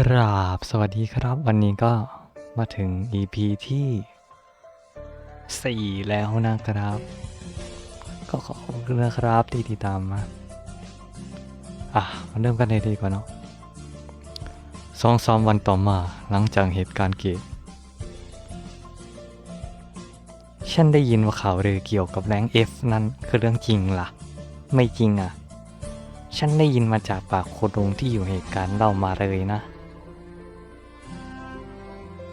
กราบสวัสดีครับ วันนี้ก็มาถึง EP ที่ 4 แล้วนะครับ ก็ขอบคุณนะครับที่ติดตามมา อะมาเริ่มกันเลยดีกว่าเนาะสองสามวันต่อมาหลังจากเหตุการณ์เกิดฉันได้ยินว่าข่าวลือเกี่ยวกับแรง F นั้นคือเรื่องจริงล่ะ ไม่จริงอะ ฉันได้ยินมาจากปากคนลงที่อยู่เหตุการณ์เล่ามาเลยนะ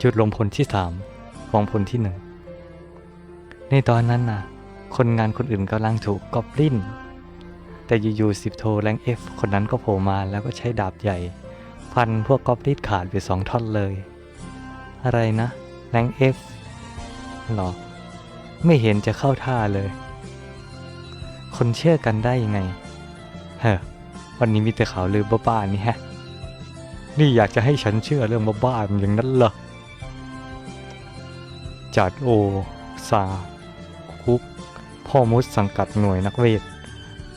จุดลงพลที่สามของพลที่หนึ่งในตอนนั้นน่ะ คนงานคนอื่นกำลังถูกกอบลินแต่อยู่ๆสิบโทแรงเอฟคนนั้นก็โผล่มาแล้วก็ใช้ดาบใหญ่ฟันพวกกอบลินขาดไปสองท่อนเลย อะไรนะแรงเอฟหรอ ไม่เห็นจะเข้าท่าเลย คนเชื่อกันได้ยังไง เฮ้อวันนี้มีแต่ข่าวลือบ้าๆนี่ฮะ นี่อยากจะให้ฉันเชื่อเรื่องบ้าๆอย่างนั้นเหรอ จัดโอซาคุก พ่อมุดสังกัดหน่วยนักเวท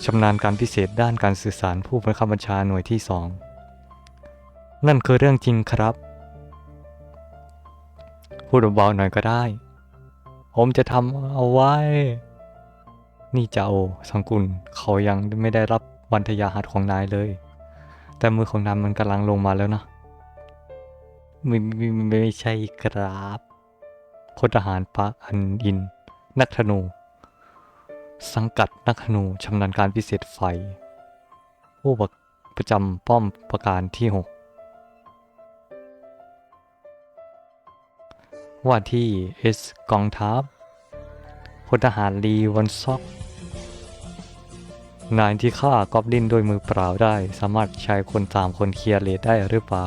ชำนาญการพิเศษด้านการสื่อสารผู้บังคับบัญชาหน่วยที่สอง นั่นคือเรื่องจริงครับ พูดเบาๆหน่อยก็ได้ ผมจะทำเอาไว้ นี่เจ้าสังกุลเขายังไม่ได้รับวันทยาหัตของนายเลย แต่มือของนายมันกำลังลงมาแล้วนะม่ไม่ไม่ไม่ใช่ครับ พลทหารปะอันอิน นักธนู สังกัดนักธนูชำนาญการพิเศษไฟผู้ประประจำป้อมประการที่หกว่าที่เอสกองทัพพลทหารลีวันซอก นายที่ฆ่ากอบลินด้วยมือเปล่าได้ สามารถใช้คนสามคนเคลียร์เลดได้หรือเปล่า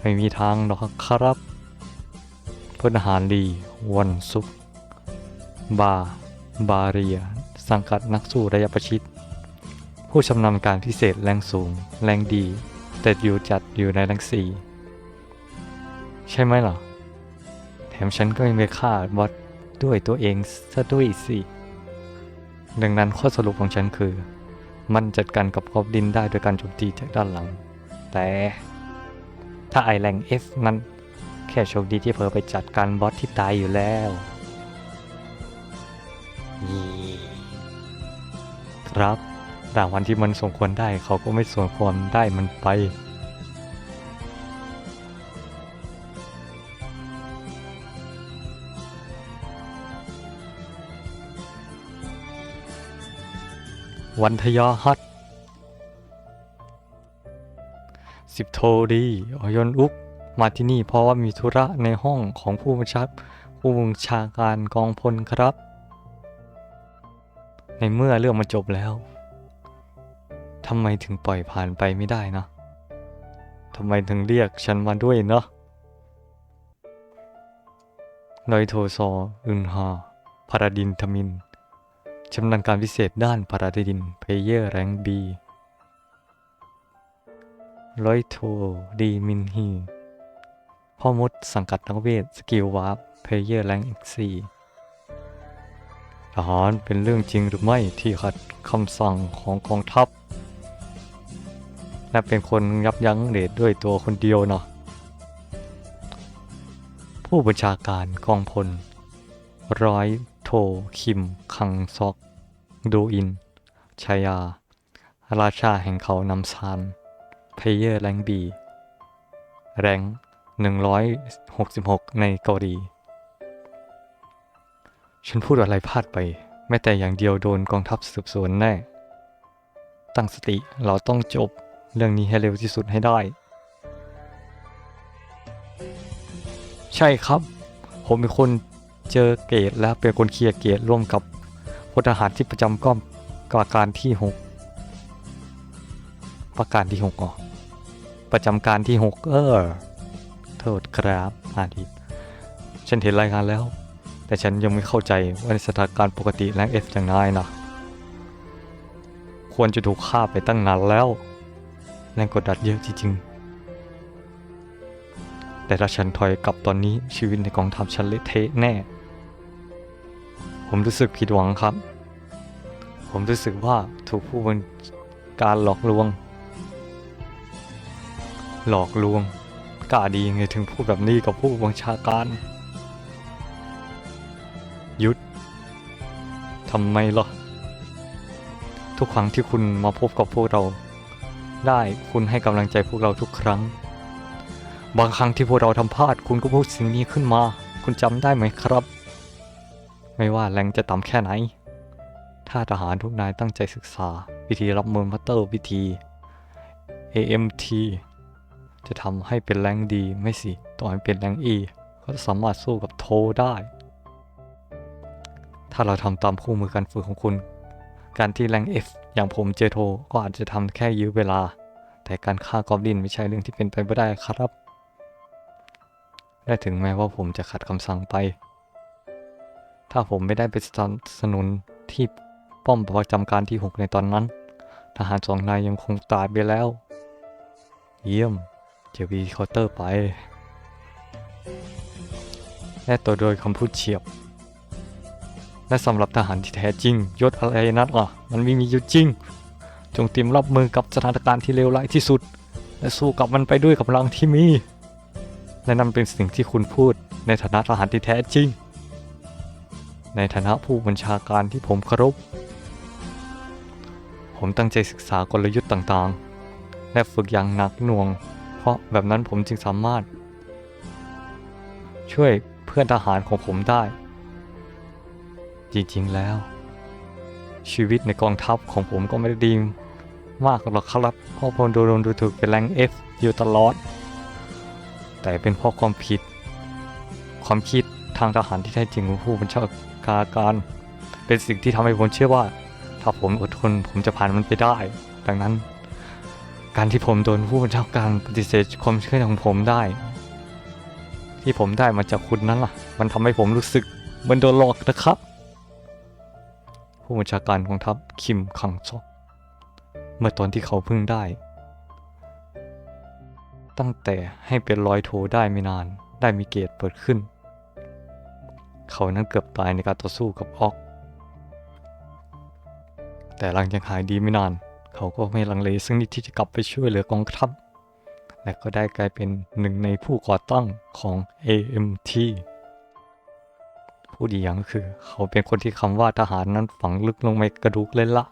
ไม่มีทางหรอกครับ พลทหารลีวันซุกบา บาเรีย สังกัดนักสู้ระยะประชิด ผู้ชำนาญการพิเศษแรงสูง แรงดี แต่อยู่จัดอยู่ในแรงสี่ใช่ไหมล่ะ แถมฉันก็ยังไปฆ่าบอสด้วยตัวเองซะด้วยสิดังนั้นข้อสรุปของฉันคือ มันจัดการกับกอบลินได้โดยการโจมตีจากด้านหลัง แต่ถ้าไอแรง F นั้น ค่โชคดีที่เผลอไปจัดการบอสที่ตายอยู่แล้วยีครับรางวัลที่มันสมควรได้เขาก็ไม่สมควรได้มันไป วันทยาฮัตสิบโทดีออยนอุก มาที่นี่เพราะว่ามีธุระในห้องของผู้บัญชาผู้บัญชาการกองพลครับ ในเมื่อเรื่องมันจบแล้วทำไมถึงปล่อยผ่านไปไม่ได้นะทำไมถึงเรียกฉันมาด้วยเนาะนอยโทซออึนฮาพาราดินทมินชำนาญการพิเศษด้านพาราดินเพลเยอร์แรงบีร้อยโทดีมินฮี พ่อมดสังกัดนักเวท สกิลวาร์ปเพลเยอร์แรงซีทหารเป็นเรื่องจริงหรือไม่ที่ขัดคำสั่งของกองทัพ และเป็นคนยับยั้งเดชด้วยตัวคนเดียวเนาะผู้บัญชาการกองพล ร้อยโทคิม คังซอก ดูอิน ชายา ราชาแห่งเขานำซานเพเยอร์แรงบี แรง 166 ในเกาหลี ฉันพูดอะไรพลาดไป แม้แต่อย่างเดียวโดนกองทัพสืบสวนแน่ ตั้งสติเราต้องจบเรื่องนี้ให้เร็วที่สุดให้ได้ ใช่ครับ ผมเป็นคนเจอเกตและเป็นคนเคลียร์เกตร่วมกับพลทหารที่ประจำก้อมประการที่หกประการที่หกอ๋อประจำการที่หกเออ ษครับอาทิตย์ฉันเห็นรายงานแล้ว แต่ฉันยังไม่เข้าใจว่าในสถานการณ์ปกติแรงเอฟอย่างนายนะควรจะถูกฆ่าไปตั้งนานแล้ว แรงกดดันเยอะจริงๆ แต่ถ้าฉันถอยกลับตอนนี้ชีวิตในกองทัพฉันเละเทะแน่ ผมรู้สึกผิดหวังครับ ผมรู้สึกว่าถูกผู้บัญการหลอกลวง หลอกลวง กล้าดียังไงถึงพูดแบบนี้กับผู้บัญชาการ ยุดทำไมล่ะ ทุกครั้งที่คุณมาพบกับพวกเรา ได้คุณให้กำลังใจพวกเราทุกครั้ง บางครั้งที่พวกเราทำพลาด คุณก็พูดสิ่งนี้ขึ้นมา คุณจำได้ไหมครับ ไม่ว่าแรงจะต่ำแค่ไหน ถ้าทหารทุกนายตั้งใจศึกษา วิธีรับมือมัตเตอร์วิธี AMT จะทำให้เป็นแรงดีไม่สิต่อให้เป็นแรง E ก็สามารถสู้กับโทได้ ถ้าเราทำตามคู่มือการฝึกของคุณ การที่แรง F อย่างผมเจอโทก็อาจจะทำแค่ยื้อเวลา แต่การฆ่ากอบลินไม่ใช่เรื่องที่เป็นไปไม่ได้ครับและถึงแม้ว่าผมจะขัดคำสั่งไป ถ้าผมไม่ได้ไปสนับสนุนที่ป้อมประจำการที่ 6 ในตอนนั้น ทหารสองนายยังคงตายไปแล้ว เยี่ยม เจวีคาน์เตอร์ไป และตัวโดยคำพูดเฉียบ และสำหรับทหารที่แท้จริง ยศอะไรนัดล่ะ มันไม่มีอยู่จริง จงเตรียมรับมือกับสถานการณ์ที่เลวร้ายที่สุด และสู้กับมันไปด้วยกำลังที่มี และนั่นเป็นสิ่งที่คุณพูดในฐานะทหารที่แท้จริง ในฐานะผู้บัญชาการที่ผมเคารพผมตั้งใจศึกษากลยุทธ์ต่างๆ และฝึกอย่างหนักหน่วง ราะแบบนั้นผมจึงสามารถ ช่วยเพื่อนทหารของผมได้ จริงๆแล้ว ชีวิตในกองทัพของผมก็ไม่ได้ดีมากหรอกครับเพราะผมโดนดูถูกเป็นแรงเอฟอยู่ตลอด แต่เป็นเพราะความผิด ความคิดทางทหารที่แท้จริงของผู้บัญชาการ เป็นสิ่งที่ทำให้ผมเชื่อว่า ถ้าผมอดทนผมจะผ่านมันไปได้ ดังนั้น การที่ผมโดนผู้บัญชาการปฏิเสธความเชื่อของผมได้ ที่ผมได้มาจากคุณนั้นล่ะ มันทำให้ผมรู้สึกเหมือนโดนหลอกนะครับ ผู้บัญชาการของทัพคิมคังซอกเมื่อตอนที่เขาเพิ่งได้ ตั้งแต่ให้เป็นร้อยโทได้ไม่นานได้มีเกตเปิดขึ้น เขานั้นเกือบตายในการต่อสู้กับออก แต่หลังจากหายดีไม่นาน เขาก็ไม่ลังเลซึ่งนิดที่จะกลับไปช่วยเหลือกองทัพ และก็ได้กลายเป็นหนึ่งในผู้ก่อตั้งของ AMT พูดอีกอย่างก็คือ เขาเป็นคนที่คำว่าทหารนั้นฝังลึกลงในกระดูกเลยละ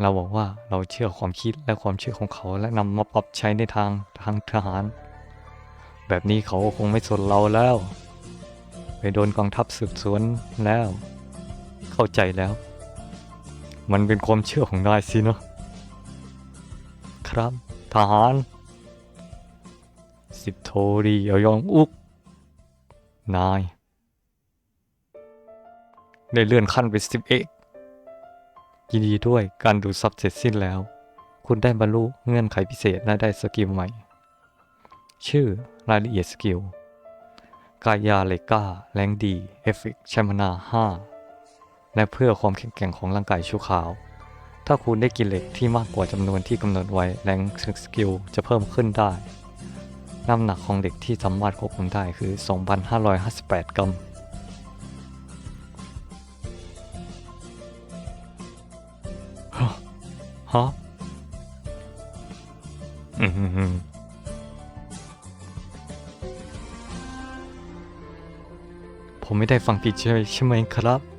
เราบอกว่าเราเชื่อความคิดและความเชื่อของเขาและนำมาปรับใช้ในทางทางทหาร แบบนี้เขาก็คงไม่สนเราแล้ว ไปโดนกองทัพสืบสวนแล้ว เข้าใจแล้ว มันเป็นความเชื่อของนายสินะ ครับ ทหาร สิบโทรีเอยองอุก นาย ได้เลื่อนขั้นเป็นสิบเอกยินดีด้วยการดูดซับเสร็จสิ้นแล้ว คุณได้บรรลุเงื่อนไขพิเศษและได้สกิลใหม่ ชื่อรายละเอียดสกิลกายาเลกาแรงดี เอฟเฟกชัมนา5 และเพื่อความแข็งแกร่งของร่างกายชั่วคราว ถ้าคุณได้กินเหล็กที่มากกว่าจำนวนที่กำหนดไว้แรงสกิลจะเพิ่มขึ้นได้ น้ำหนักของเด็กที่สามารถควบคุมได้คือ 2,558 กรัมฮะอืมผมไม่ได้ฟังผิดใช่ไหมครับ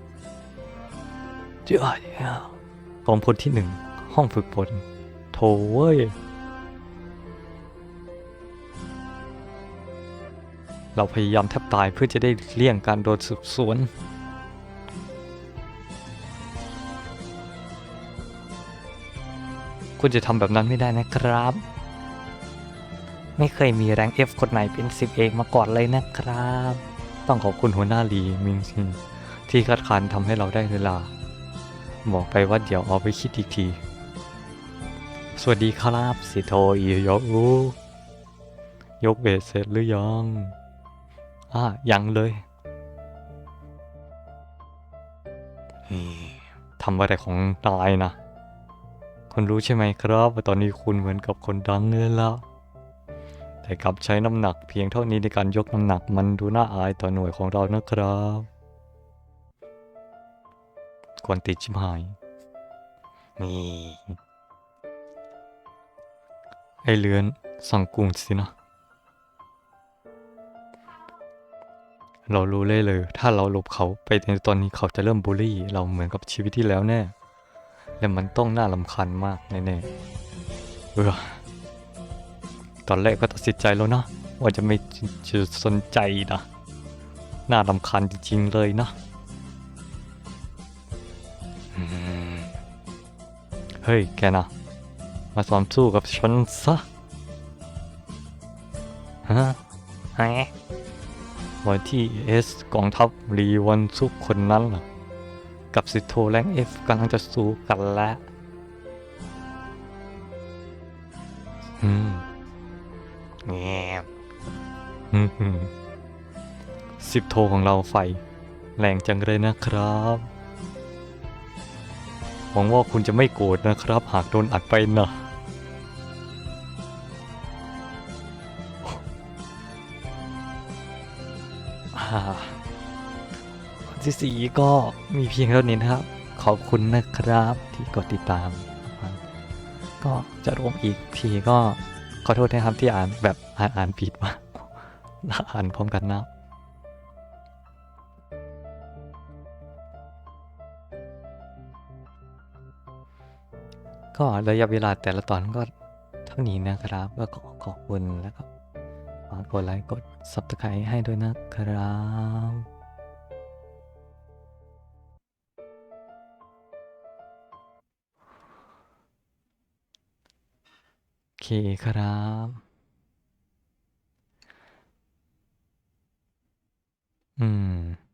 เจ้ากองพลที่หนึ่งห้องฝึกฝนโถเว้ย เราพยายามแทบตายเพื่อจะได้เลี่ยงการโดนสืบสวน คุณจะทำแบบนั้นไม่ได้นะครับ ไม่เคยมีแรงเอฟคนไหนเป็นสิบเอกมาก่อนเลยนะครับ ต้องขอบคุณหัวหน้าลีมิงซินที่คัดค้านทำให้เราได้เวลา บอกไปว่าเดี๋ยวเอาไปคิดอีกที สวัสดีครับสิโทอียกอูยกเวทเสร็จหรือยังอ่ายังเลยเฮ้ยทำอะไรของนายนะคุณรู้ใช่ไหมครับว่าตอนนี้คุณเหมือนกับคนดังเลยละแต่กลับใช้น้ำหนักเพียงเท่านี้ในการยกน้ำหนักมันดูน่าอายต่อหน่วยของเรานะครับ กวนติดชิบหายนี่ไอเลือนสังกุงสินะ เรารู้เลยเลย ถ้าเราหลบเขาไปในตอนนี้เขาจะเริ่มบูลลี่ เราเหมือนกับชีวิตที่แล้วแน่ และมันต้องน่าลำคาญมากแน่ๆเออตอนแรกก็ตัดสินใจแล้วนะ ว่าจะไม่จะสนใจนะ น่าลำคาญจริงๆเลยนะอืม เฮ้ย แกนะ มาซ้อมสู้กับฉันซะ ฮะฮะวันที่เอสกองทัพรีวันซุกคนนั้นล่ะกับสิโทแรงเอฟกำลังจะสู้กันแล้วอืมแงบอืมอืมสิบโทของเราไฟ แรงจังเลยนะครับ หวังว่าคุณจะไม่โกรธนะครับ หากโดนอัดไปนะอ่าที่สี่ก็มีเพียงเท่านี้นะครับ ขอบคุณนะครับที่กดติดตาม ก็จะรวมอีกทีก็ขอโทษนะครับที่อ่านแบบอ่านผิดมาอ่านพร้อมกันนะ ก็ระยะเวลาแต่ละตอนก็เท่านี้นะครับก็ขอขอบคุณแล้วก็ฝากกดไลค์กด subscribe ให้ด้วยนะครับโอเคครับ อืม